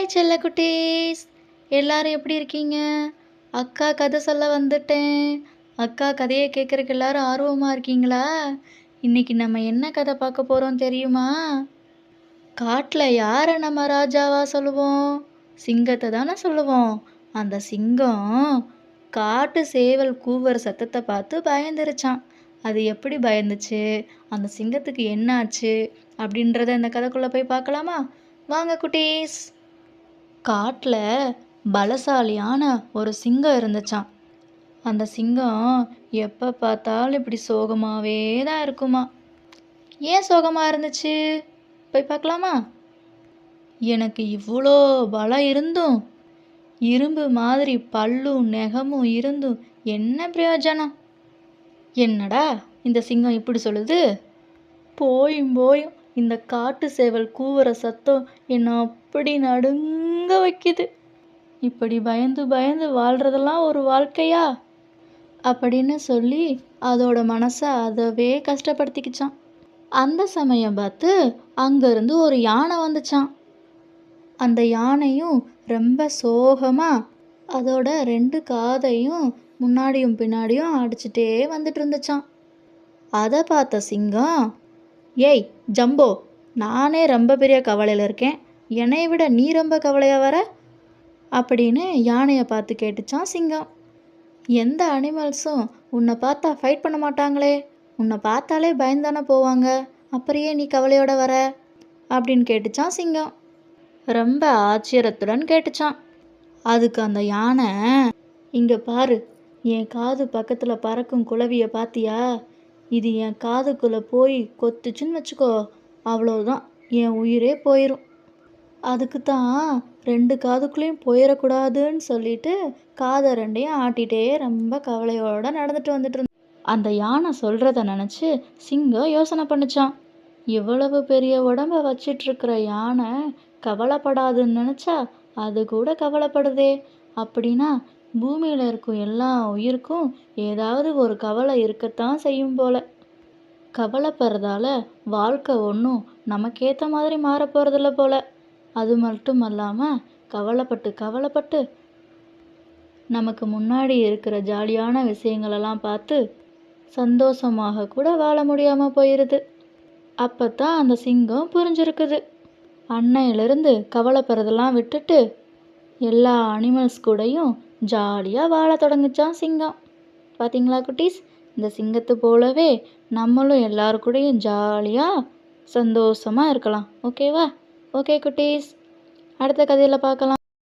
Hi செல்ல குட்டீஸ் எல்லாரும் எப்படி இருக்கீங்க? அக்கா கதை சொல்ல வந்துட்டேன். அக்கா கதையை கேட்குறக்கு எல்லாரும் ஆர்வமாக இருக்கீங்களா? இன்னைக்கு நம்ம என்ன கதை பார்க்க போகிறோம் தெரியுமா? காட்டில் யாரை நம்ம ராஜாவா சொல்லுவோம்? சிங்கத்தை தானே சொல்லுவோம். அந்த சிங்கம் காட்டு சேவல் கூவுற சத்தத்தை பார்த்து பயந்துருச்சான். அது எப்படி பயந்துச்சு? அந்த சிங்கத்துக்கு என்னாச்சு? அப்படின்றத இந்த கதைக்குள்ளே போய் பார்க்கலாமா? வாங்க குட்டீஸ். காட்டில் பலசாலியான ஒரு சிங்கம் இருந்துச்சான் அந்த சிங்கம் எப்போ பார்த்தாலும் இப்படி சோகமாகவே தான் இருக்குமா? ஏன் சோகமாக இருந்துச்சு? போய் பார்க்கலாமா? எனக்கு இவ்வளோ பலம் இருந்தும் இரும்பு மாதிரி பல்லும் நெகமும் இருந்தும் என்ன பிரயோஜனம்? என்னடா இந்த சிங்கம் இப்படி சொல்லுது? போயும் போயும் இந்த காட்டு சேவல் கூவுற சத்தம் என்னை அப்படி நடுங்க வைக்குது. இப்படி பயந்து பயந்து வாழ்றதெல்லாம் ஒரு வாழ்க்கையா? அப்படின்னு சொல்லி அதோட மனசை அதவே கஷ்டப்படுத்திக்கிச்சான். அந்த சமயம் பார்த்து அங்கேருந்து ஒரு யானை வந்துச்சான். அந்த யானையும் ரொம்ப சோகமாக அதோட ரெண்டு காதையும் முன்னாடியும் பின்னாடியும் அடிச்சிட்டே வந்துட்டு இருந்துச்சான். அதை பார்த்த சிங்கம் ஏய் ஜம்போ நானே ரொம்ப பெரிய கவலையில் இருக்கேன். என்னை விட நீ ரொம்ப கவலையாக வர? அப்படின்னு யானையை பார்த்து கேட்டுச்சான் சிங்கம். எந்த அனிமல்ஸும் உன்னை பார்த்தா ஃபைட் பண்ண மாட்டாங்களே. உன்னை பார்த்தாலே பயந்தானே போவாங்க. அப்புறையே நீ கவலையோட வர? அப்படின்னு கேட்டுச்சான் சிங்கம். ரொம்ப ஆச்சரியத்துடன் கேட்டுச்சான். அதுக்கு அந்த யானை இங்கே பாரு என் காது பக்கத்தில் பறக்கும் குழவியை பார்த்தியா இது என் காதுக்குள்ளே போய் கொத்துச்சுன்னு வச்சுக்கோ. அவ்வளோதான் என் உயிரே போயிடும் அதுக்கு தான் ரெண்டு காதுக்குள்ளேயும் போயிடக்கூடாதுன்னு சொல்லிட்டு காதை ரெண்டையும் ஆட்டிகிட்டே ரொம்ப கவலையோட நடந்துட்டு வந்துட்டு இருந்த அந்த யானை சொல்கிறத நினச்சி சிங்கம் யோசனை பண்ணுச்சான். இவ்வளவு பெரிய உடம்ப வச்சிட்ருக்கிற யானை கவலைப்படாதுன்னு நினச்சா அது கூட கவலைப்படுதே. அப்படின்னா பூமியில் இருக்கும் எல்லா உயிருக்கும் ஏதாவது ஒரு கவலை இருக்கத்தான் செய்யும் போல. கவலைப்படுறதால வாழ்க்கை ஒன்றும் நமக்கேற்ற மாதிரி மாற போகிறதில்ல போல. அது மட்டும் அல்லாமல் கவலைப்பட்டு கவலைப்பட்டு நமக்கு முன்னாடி இருக்கிற ஜாலியான விஷயங்களெல்லாம் பார்த்து சந்தோஷமாக கூட வாழ முடியாமல் போயிடுது அப்போ தான் அந்த சிங்கம் புரிஞ்சிருக்குது. அன்னையிலிருந்து கவலைப்படுறதெல்லாம் விட்டுட்டு எல்லா அனிமல்ஸ் கூடயும் ஜாலியாக வாழ தொடங்குச்சான் சிங்கம். பார்த்தீங்களா குட்டீஸ்? இந்த சிங்கத்தை போலவே நம்மளும் எல்லாரு கூடயும் ஜாலியாக சந்தோஷமாக இருக்கலாம். ஓகேவா? ஓகே குட்டீஸ். அடுத்த கதையில் பார்க்கலாம்